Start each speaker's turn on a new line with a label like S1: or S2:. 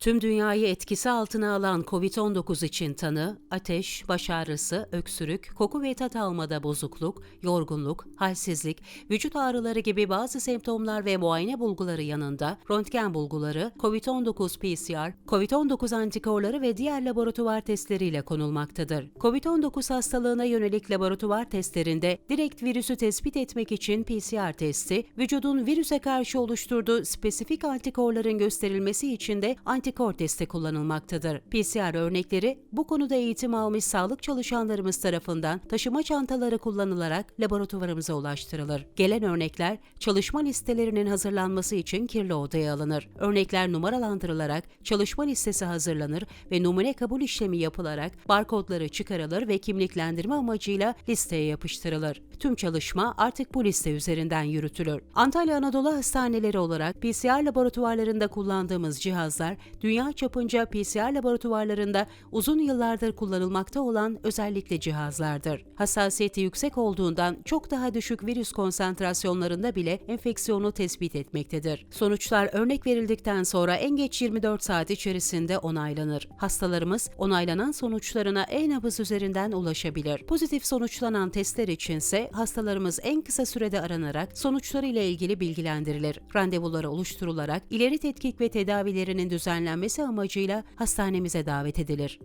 S1: Tüm dünyayı etkisi altına alan COVID-19 için tanı, ateş, baş ağrısı, öksürük, koku ve tat almada bozukluk, yorgunluk, halsizlik, vücut ağrıları gibi bazı semptomlar ve muayene bulguları yanında röntgen bulguları, COVID-19 PCR, COVID-19 antikorları ve diğer laboratuvar testleriyle konulmaktadır. COVID-19 hastalığına yönelik laboratuvar testlerinde direkt virüsü tespit etmek için PCR testi, vücudun virüse karşı oluşturduğu spesifik antikorların gösterilmesi için de antikor testi kullanılmaktadır. PCR örnekleri bu konuda eğitim almış sağlık çalışanlarımız tarafından taşıma çantaları kullanılarak laboratuvarımıza ulaştırılır. Gelen örnekler çalışma listelerinin hazırlanması için kirli odaya alınır. Örnekler numaralandırılarak çalışma listesi hazırlanır ve numune kabul işlemi yapılarak barkodları çıkarılır ve kimliklendirme amacıyla listeye yapıştırılır. Tüm çalışma artık bu liste üzerinden yürütülür. Antalya Anadolu Hastaneleri olarak PCR laboratuvarlarında kullandığımız cihazlar dünya çapınca PCR laboratuvarlarında uzun yıllardır kullanılmakta olan özellikle cihazlardır. Hassasiyeti yüksek olduğundan çok daha düşük virüs konsantrasyonlarında bile enfeksiyonu tespit etmektedir. Sonuçlar örnek verildikten sonra en geç 24 saat içerisinde onaylanır. Hastalarımız onaylanan sonuçlarına e-nabız üzerinden ulaşabilir. Pozitif sonuçlanan testler içinse hastalarımız en kısa sürede aranarak sonuçları ile ilgili bilgilendirilir. Randevuları oluşturularak ileri tetkik ve tedavilerinin düzenlenmesi amacıyla hastanemize davet edilir.